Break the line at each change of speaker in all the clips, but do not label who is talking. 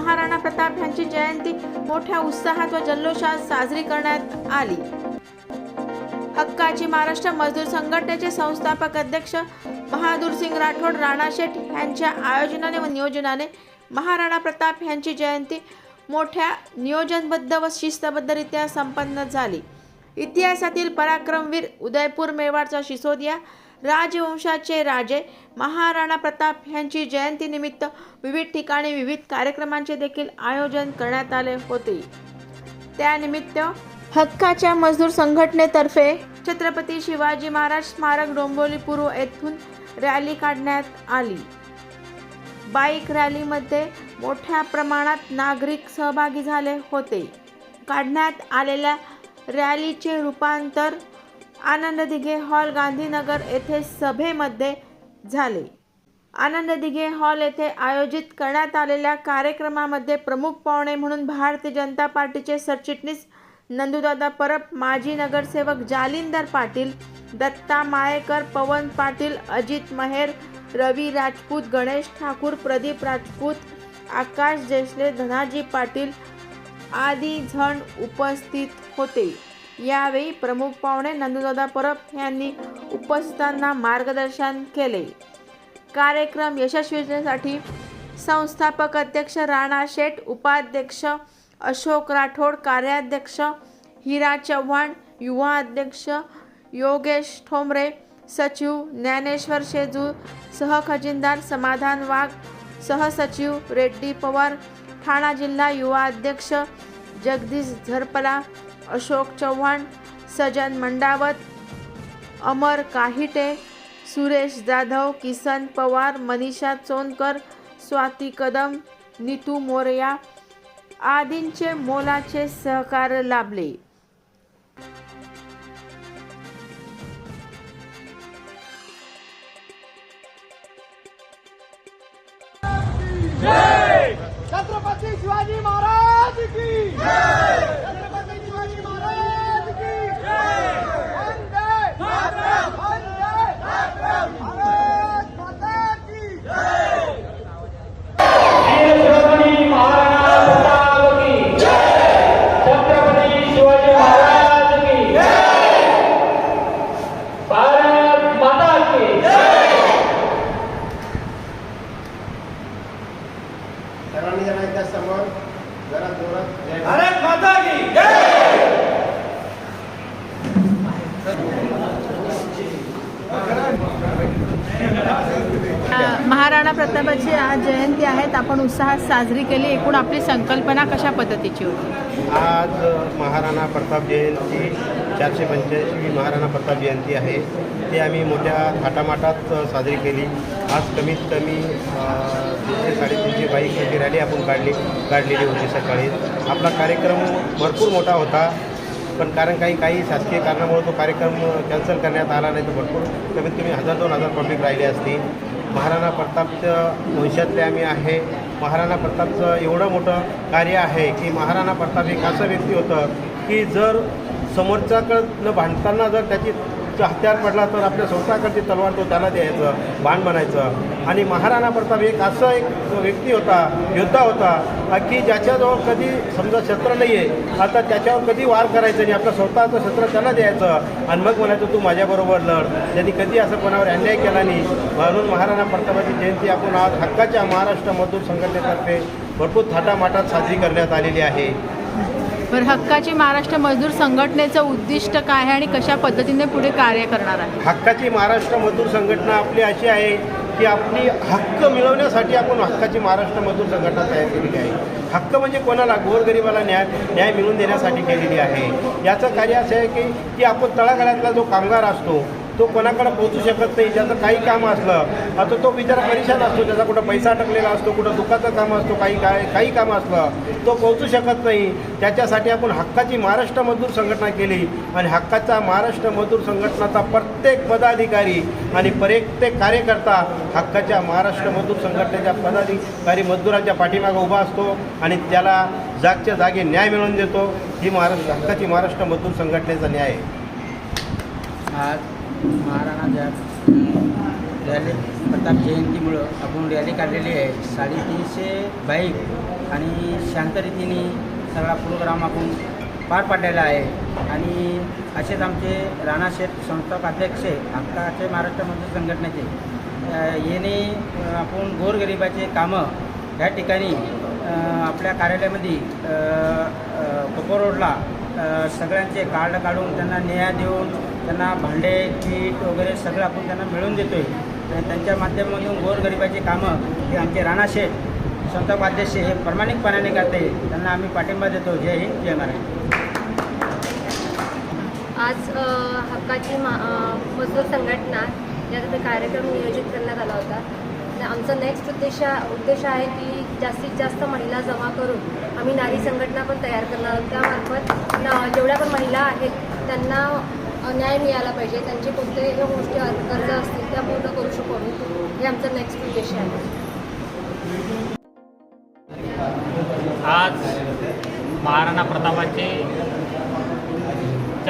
महाराणा प्रताप यांची जयंती मोठ्या उत्साहात व जल्लोषात साजरी करण्यात आली. हक्काची महाराष्ट्र मजदूर संघटनेचे संस्थापक अध्यक्ष बहादूर सिंग राठोड राणा शेठ यांच्या आयोजनाने व नियोजनाने महाराणा प्रताप यांची जयंती मोठ्या नियोजनबद्ध व शिस्तबद्धरित्या संपन्न झाली. इतिहासातील पराक्रमवीर उदयपूर मेवाडचा शिसोदिया राजवंशाचे राजे महाराणा प्रताप यांची जयंतीनिमित्त विविध ठिकाणी विविध कार्यक्रमांचे देखील आयोजन करण्यात आले होते. त्यानिमित्त हक्काच्या मजदूर संघटनेतर्फे छत्रपती शिवाजी महाराज स्मारक डोंबिवली पूर्व येथून रॅली काढण्यात आली. बाईक रॅलीमध्ये मोठ्या प्रमाणात नागरिक सहभागी झाले होते. काढण्यात आलेल्या रॅलीचे रूपांतर आनंद दिघे हॉल गांधीनगर येथे सभेमध्ये झाले. आनंद दिघे हॉल येथे आयोजित करण्यात आलेल्या कार्यक्रमामध्ये प्रमुख पाहुणे म्हणून भारतीय जनता पार्टीचे सरचिटणीस नंदुदादा परब माजी नगरसेवक जालिंदर पाटील दत्ता मायेकर पवन पाटील अजित महेर रवी राजपूत गणेश ठाकूर प्रदीप राजपूत आकाश देशले धनाजी पाटील आदी जण उपस्थित होते. यावेळी प्रमुख पाहुणे नंदुदादा परब यांनी उपस्थितांना मार्गदर्शन केले. कार्यक्रम यशस्वीसाठी संस्थापक अध्यक्ष राणा शेठ उपाध्यक्ष अशोक राठोड कार्याध्यक्ष हिरा चव्हाण युवा अध्यक्ष योगेश ठोंबरे सचिव ज्ञानेश्वर शेजू सहखजिनदार समाधान वाघ सहसचिव रेड्डी पवार ठाणा जिल्हा युवा अध्यक्ष जगदीश झरपला अशोक चव्हाण सजन मंडावत अमर काहिटे सुरेश जाधव किसन पवार मनीषा चोनकर स्वाती कदम नीतू मोरया आदींचे मोलाचे सहकार्य लाभले.
छत्रपती शिवाजी महाराज की छत्रपती शिवाजी महाराज की वंदे वंदे भारत माता की
छत्रपती महाराज प्रताप की छत्रपती शिवाजी महाराज की भारत माता की
सर्वांनी जरा एकदा समोर जरा जोरात जय
भारत माता की
महाराणा प्रतापाची आज जयंती आहेत. आपण उत्साहात साजरी केली. एकूण आपली संकल्पना कशा पद्धतीची होती?
आज महाराणा प्रताप जयंती चारशे पंच्याऐंशी महाराणा प्रताप जयंती आहे. ते आम्ही मोठ्या थाटामाटात साजरी केली. आज कमीत कमी तीनशे साडेतीनशे बाईकची रॅली आपण काढली काढलेली होती सकाळी. आपला कार्यक्रम भरपूर मोठा होता. पण कारण काही काही शासकीय कारणामुळे तो कार्यक्रम कॅन्सल करण्यात आला नाही तर भरपूर कमीत कमी हजार दोन हजार पब्लिक राहिली असती. महाराणा प्रतापच्या वंशातले आम्ही आहे. महाराणा प्रतापचं एवढं मोठं कार्य आहे की महाराणा प्रताप एक असं व्यक्ती होतं की जर समोरच्याकडनं भांडताना जर त्याची हत्यार पडला तर आपल्या स्वतःकडची तलवार तो त्याला द्यायचं बाण बनायचं. आणि महाराणा प्रताप एक असा एक व्यक्ती होता योद्धा होता की ज्याच्याजवळ कधी समजा शस्त्र नाही आहे आता त्याच्यावर कधी वार करायचं आणि आपलं स्वतःचं शस्त्र त्याला द्यायचं. आणि मग म्हणायचं तू माझ्याबरोबर लढ. त्यांनी कधी असं कोणावर अन्याय केला नाही. म्हणून महाराणा प्रतापाची जयंती आपण आज हक्काच्या महाराष्ट्र मजदूर संघटनेतर्फे भरपूर थाटामाटात साजरी करण्यात आलेली आहे.
बरं हक्काची महाराष्ट्र मजदूर संघटनेचं उद्दिष्ट काय आहे आणि कशा पद्धतीने पुढे कार्य करणार आहे?
हक्काची महाराष्ट्र मजदूर संघटना आपली अशी आहे की आपली हक्क मिळवण्यासाठी आपण हक्काची महाराष्ट्र मजदूर संघटना तयार केलेली आहे. हक्क म्हणजे कोणाला? गोरगरिबाला न्याय न्याय मिळवून देण्यासाठी केलेली आहे. याचं कार्य असं आहे की की आपण तळागाळातला जो कामगार असतो तो कोणाकडे पोहोचू शकत नाही ज्याचं काही काम असलं आता तो बिचारा परेशान असतो त्याचा कुठं पैसा अटकलेला असतो कुठं दुखाचं काम असतो काही काय काही काम असलं तो पोहोचू शकत नाही. त्याच्यासाठी आपण हक्काची महाराष्ट्र मजदूर संघटना केली आणि हक्काचा महाराष्ट्र मजदूर संघटनाचा प्रत्येक पदाधिकारी आणि प्रत्येक कार्यकर्ता हक्काच्या महाराष्ट्र मजदूर संघटनेच्या पदाधिकारी मजदूरांच्या पाठीमागं उभा असतो आणि त्याला जागच्या जागी न्याय मिळवून देतो. ही महाराष्ट्र हक्काची महाराष्ट्र मजदूर संघटनेचा न्याय आहे.
आज महाराणा ज्या रॅली प्रताप जयंतीमुळं आपण रॅली काढलेली आहे. साडेतीनशे बाईक आणि शांत रीतीने सगळा प्रोग्राम आपण पार पाडलेला आहे. आणि असेच आमचे राणा शेठ संस्थापक अध्यक्ष हक्काचे महाराष्ट्र संघटनेचे. याने आपण गोरगरिबाचे कामं या ठिकाणी आपल्या कार्यालयामध्ये अ, कोपर रोडला सगळ्यांचे कार्ड काढून त्यांना न्याय देऊन त्यांना भांडे पीठ वगैरे सगळं आपण त्यांना मिळवून देतो आहे आणि त्यांच्या माध्यमातून गोरगरिबाची कामं हे आमचे राणाशे शेठ हे प्रामाणिकपणाने करते त्यांना आम्ही पाठिंबा देतो. जय हिंद जय महाराज
आज हक्काची मा मजदूर संघटना याचा कार्यक्रम नियोजित करण्यात आला होता. आमचा नेक्स्ट उद्देश उद्देश आहे की जास्तीत जास्त महिला जमा करून आम्ही नारी संघटना पण तयार करणार आहोत. त्यामार्फत जेवढ्या पण महिला आहेत त्यांना न्याय मिळाला पाहिजे. त्यांचे कोणते गोष्टी कर्ज असतील त्या पूर्ण करू शकू आम्ही. हे आमचा नेक्स्ट उद्देश आहे.
आज महाराणा प्रतापाची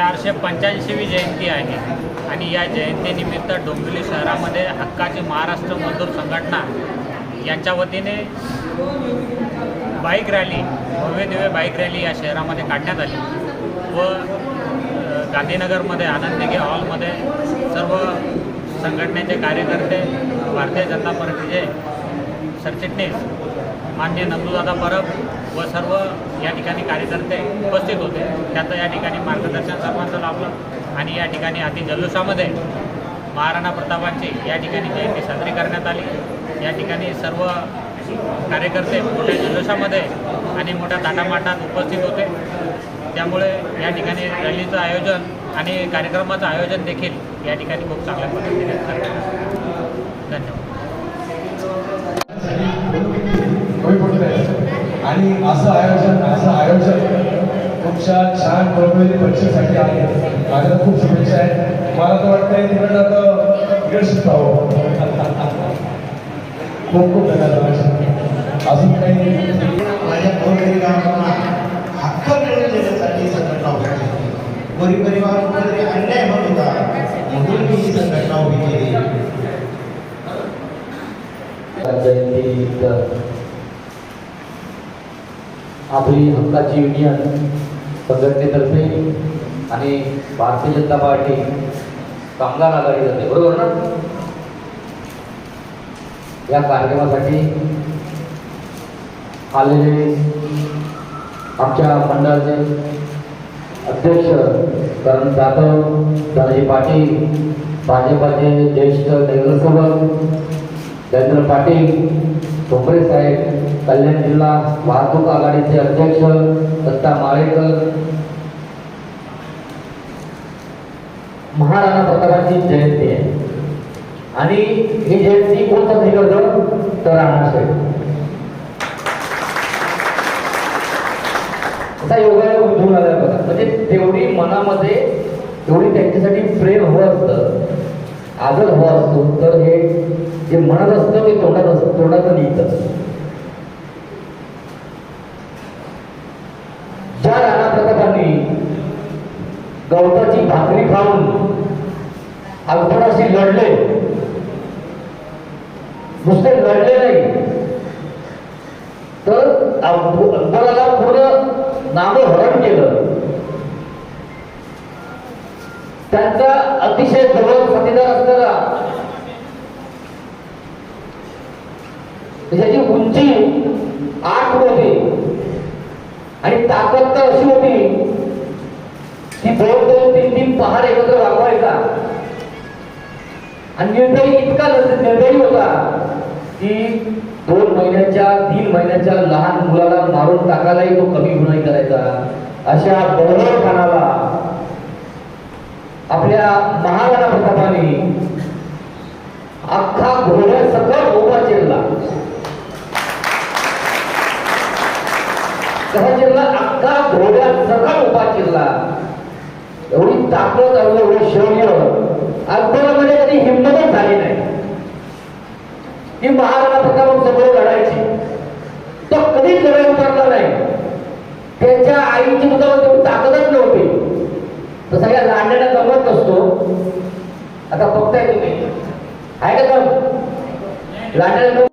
चारशे पंच्याऐंशीवी जयंती आहे. आणि या जयंतीनिमित्त डोंबिवली शहरामध्ये हक्काची महाराष्ट्र मजदूर संघटना यांच्या वतीने बाईक रॅली भव्य दिव्य बाईक रॅली या शहरामध्ये काढण्यात आली. व गांधीनगरमध्ये आनंद हॉलमध्ये सर्व संघटनेचे कार्यकर्ते भारतीय जनता पार्टीचे सरचिटणीस मान्य नंदूदादा परब व सर्व या ठिकाणी कार्यकर्ते उपस्थित होते. त्याचं या ठिकाणी मार्गदर्शन सर्वांचं लाभलं आणि या ठिकाणी अति जल्लोषामध्ये महाराणा प्रतापांची या ठिकाणी जयंती साजरी करण्यात आली. या ठिकाणी सर्व कार्यकर्ते मोठ्या जल्लोषामध्ये आणि मोठ्या ताटामाटात उपस्थित होते. त्यामुळे या ठिकाणी रॅलीचं आयोजन आणि कार्यक्रमाचं आयोजन देखील या ठिकाणी खूप चांगल्या पद्धतीने करण्यात धन्यवाद
कमी पडत आहे आणि असं आयोजन असं आयोजन तुमच्या छान प्रबोधित परीक्षेसाठी आहे. माझ्या खूप शुभेच्छा आहेत. मला तर वाटतंय तिकडं आता यश पाहावं खूप खूप धन्यवाद अजून काही?
माझ्या गोरगरिबांना हक्क मिळवून देण्यासाठी ही संघटना उभी केली. गोरगरिबावर कुठेतरी अन्याय होत होता म्हणून मी ही संघटना उभी केली.
आपली हक्काची युनियन संघटनेतर्फे आणि भारतीय जनता पार्टी कामगार आघाडी जाते बरोबर ना? या कार्यक्रमासाठी आलेले आमच्या मंडळाचे अध्यक्ष करण जाधव धनजी पाटील भाजपाचे ज्येष्ठ नगरसेवक जयेंद्र पाटील ठोंबरे साहेब कल्याण जिल्हा वाहतूक आघाडीचे अध्यक्ष दत्ता माळेकर. महाराणा प्रतापांची जयंती आहे. आणि ही जयंती कोण साजरी तर राणासाहेब असा योगायोग उठून आला बघा. म्हणजे तेवढी मनामध्ये तेवढी त्यांच्यासाठी प्रेम हवं असतं आदर हवा असतो. तर हे जे म्हणत असतं ते तोंडात असतं तोंडात निघत. असतं राणा प्रतापांनी गवताची भाकरी खाऊन अकबराशी लढले. नुसते लढले नाही. तर अकबराला पूर्ण नामहरण केलं. त्यांचा अतिशय जवळ साथीदार असताना त्याची उंची आठ होती. आणि ताकद तर अशी होती दोन दोन तीन तीन पहाड एकत्र राबवायचा. आणि निर्दयी इतका निर्द- निर्दयी होता की दोन महिन्याच्या तीन महिन्याच्या लहान मुलाला मारून टाकायलाही तो कमी गुन्हा करायचा. अशा बरोबर खानाला आपल्या महाराणा प्रतापाने अख्खा घोड्या सकट उभा चिरला कसा चिरला अख्खा घोड्या सकट उभा चिरला एवढी ताकद आणि एवढं शौर्य अकबरामध्ये कधी हिंमतच झाली नाही. ही महाराणा प्रतापांसमोर लढायची. तो कधीच लढाई उतरला नाही. त्याच्या आईची सुद्धा तेवढी ताकदच नव्हती. तर सगळ्या लांडण्याला जमत नसतो आता बघताय तुम्ही. आहे का दम